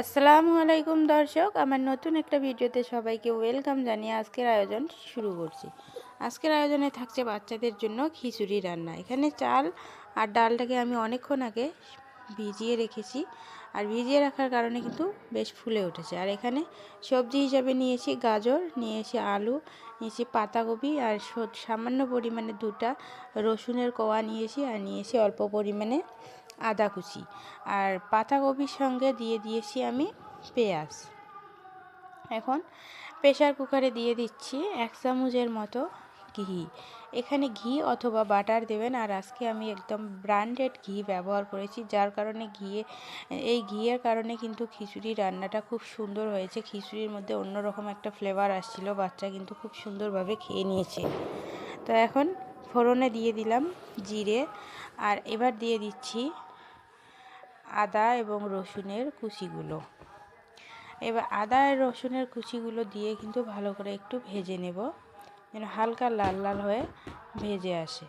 আসসালামু আলাইকুম দর্শক, আমার নতুন একটা ভিডিওতে সবাইকে ওয়েলকাম জানিয়ে আজকের আয়োজন শুরু করছি। আজকের আয়োজনে থাকছে বাচ্চাদের জন্য খিচুড়ি রান্না। এখানে চাল আর ডালটাকে আমি অনেকক্ষণ আগে ভিজিয়ে রেখেছি আর ভিজিয়ে রাখার কারণে কিন্তু বেশ ফুলে উঠেছে। আর এখানে সবজি হিসাবে নিয়েছি গাজর, নিয়েছি আলু, নিয়েছি পাতাকপি আর সামান্য পরিমাণে দুটা রসুনের কোয়া নিয়েছি আর নিয়েছি অল্প পরিমাণে আদা কুচি। আর পাতাকপির সঙ্গে দিয়ে দিয়েছি আমি পেঁয়াজ। এখন প্রেশার কুকারে দিয়ে দিচ্ছি এক চামচের মতো ঘি। এখানে ঘি অথবা বাটার দেবেন। আর আজকে আমি একদম ব্র্যান্ডেড ঘি ব্যবহার করেছি, যার কারণে ঘিয়ে এই ঘিয়ের কারণে কিন্তু খিচুড়ি রান্নাটা খুব সুন্দর হয়েছে। খিচুড়ির মধ্যে অন্যরকম একটা ফ্লেভার আসছিল, বাচ্চা কিন্তু খুব সুন্দরভাবে খেয়ে নিয়েছে। তো এখন ফোড়নে দিয়ে দিলাম জিরে। আর এবার দিয়ে দিচ্ছি আদা এবং রসুনের কুচিগুলো। এবার আদা আর রসুনের কুচিগুলো দিয়ে কিন্তু ভালো করে একটু ভেজে নেব যেন হালকা লাল লাল হয়ে ভেজে আসে।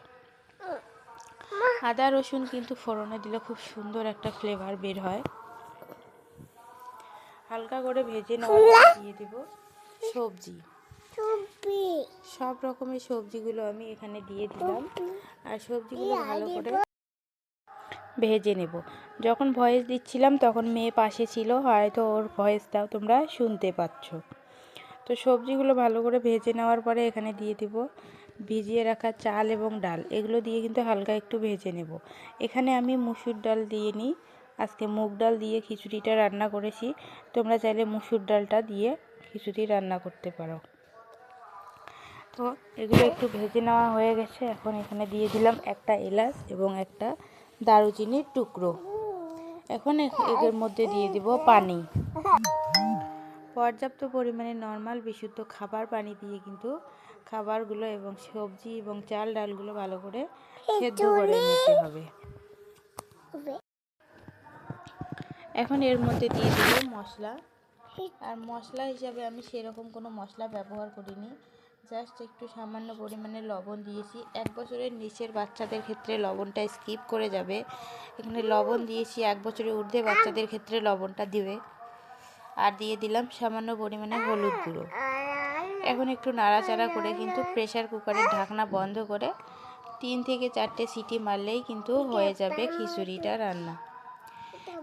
আদা রসুন কিন্তু ফোড়নে দিলে খুব সুন্দর একটা ফ্লেভার বের হয়। হালকা করে ভেজে নেওয়া দিয়ে দেব সবজি। সব রকমের সবজিগুলো আমি এখানে দিয়ে দিলাম। আর সবজিগুলো ভালো করে ভেজে নেব। যখন ভয়েস দিচ্ছিলাম তখন মেয়ে পাশে ছিল, হয়তো ওর ভয়েসটাও তোমরা শুনতে পাচ্ছ। তো সবজিগুলো ভালো করে ভেজে নেওয়ার পরে এখানে দিয়ে দেব ভিজিয়ে রাখা চাল এবং ডাল। এগুলো দিয়ে কিন্তু হালকা একটু ভেজে নেব। এখানে আমি মুসুর ডাল দিয়ে নিই। আজকে মুগ ডাল দিয়ে খিচুড়িটা রান্না করেছি। তোমরা চাইলে মুসুর ডালটা দিয়ে খিচুড়ি রান্না করতে পারো। তো এগুলো একটু ভেজে নেওয়া হয়ে গেছে। এখন এখানে দিয়ে দিলাম একটা এলাচ এবং একটা দারুচিনির টুকরো। এখন এর মধ্যে দিয়ে দিব পানি। পর্যাপ্ত পরিমাণে নর্মাল বিশুদ্ধ খাবার পানি দিয়ে কিন্তু খাবারগুলো এবং সবজি এবং চাল ডালগুলো ভালো করে সেদ্ধ করে নিতে হবে। এখন এর মধ্যে দিয়ে দিব মশলা। আর মশলা হিসাবে আমি সেরকম কোনো মশলা ব্যবহার করিনি। জাস্ট একটু সামান্য পরিমাণে লবণ দিয়েছি। এক বছরের নিচের বাচ্চাদের ক্ষেত্রে লবণটা স্কিপ করে যাবে। এখানে লবণ দিয়েছি, এক বছরের ঊর্ধ্বে বাচ্চাদের ক্ষেত্রে লবণটা দিবে। আর দিয়ে দিলাম সামান্য পরিমাণে হলুদ গুঁড়ো। এখন একটু নাড়াচাড়া করে কিন্তু প্রেশার কুকারের ঢাকনা বন্ধ করে তিন থেকে চারটে সিটি মারলেই কিন্তু হয়ে যাবে খিচুড়িটা রান্না।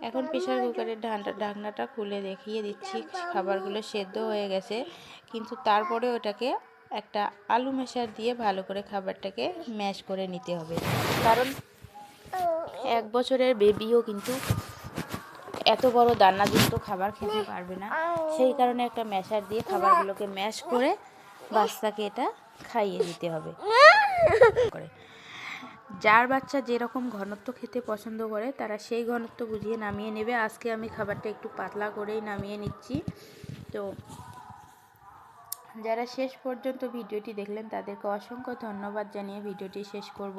এখন প্রেশার কুকারের ঢাকনা ঢাকনাটা খুলে দেখিয়ে দিচ্ছি, খাবারগুলো সেদ্ধ হয়ে গেছে। কিন্তু তারপরে ওটাকে একটা আলু মেশার দিয়ে ভালো করে খাবারটাকে ম্যাশ করে নিতে হবে। কারণ এক বছরের বেবিও কিন্তু এত বড় দানাযুক্ত খাবার খেতে পারবে না। সেই কারণে একটা ম্যাশার দিয়ে খাবারগুলোকে ম্যাশ করে বাচ্চাকে এটা খাইয়ে দিতে হবে। করে। যার বাচ্চা যেরকম ঘনত্ব খেতে পছন্দ করে, তারা সেই ঘনত্ব বুঝিয়ে নামিয়ে নেবে। আজকে আমি খাবারটা একটু পাতলা করেই নামিয়ে নিচ্ছি। তো যারা শেষ পর্যন্ত ভিডিওটি দেখলেন তাদেরকে অসংখ্য ধন্যবাদ জানিয়ে ভিডিওটি শেষ করব।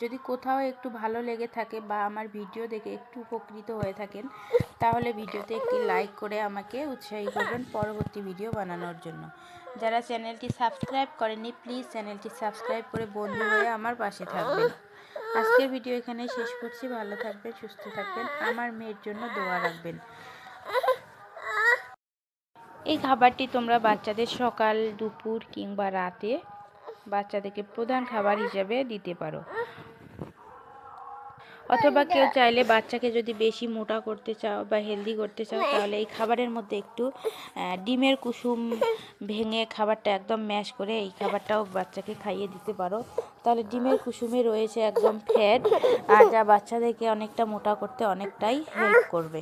যদি কোথাও একটু ভালো লেগে থাকে বা আমার ভিডিও দেখে একটু উপকৃত হয়ে থাকেন, তাহলে ভিডিওতে একটি লাইক করে আমাকে উৎসাহী করবেন পরবর্তী ভিডিও বানানোর জন্য। যারা চ্যানেলটি সাবস্ক্রাইব করেননি, প্লিজ চ্যানেলটি সাবস্ক্রাইব করে বন্ধু হয়ে আমার পাশে থাকবেন। আজকের ভিডিও এখানে শেষ করছি। ভালো থাকবেন, সুস্থ থাকবেন। আমার মেয়ের জন্য দোয়া রাখবেন। এই খাবারটি তোমরা বাচ্চাদের সকাল, দুপুর কিংবা রাতে বাচ্চাদেরকে প্রধান খাবার হিসেবে দিতে পারো। অথবা কেউ চাইলে বাচ্চাকে যদি বেশি মোটা করতে চাও বা হেলদি করতে চাও, তাহলে এই খাবারের মধ্যে একটু ডিমের কুসুম ভেঙে খাবারটা একদম ম্যাশ করে এই খাবারটাও বাচ্চাকে খাইয়ে দিতে পারো। তাহলে ডিমের কুসুমে রয়েছে একদম ফ্যাট আর যা বাচ্চাদেরকে অনেকটা মোটা করতে অনেকটাই হেল্প করবে।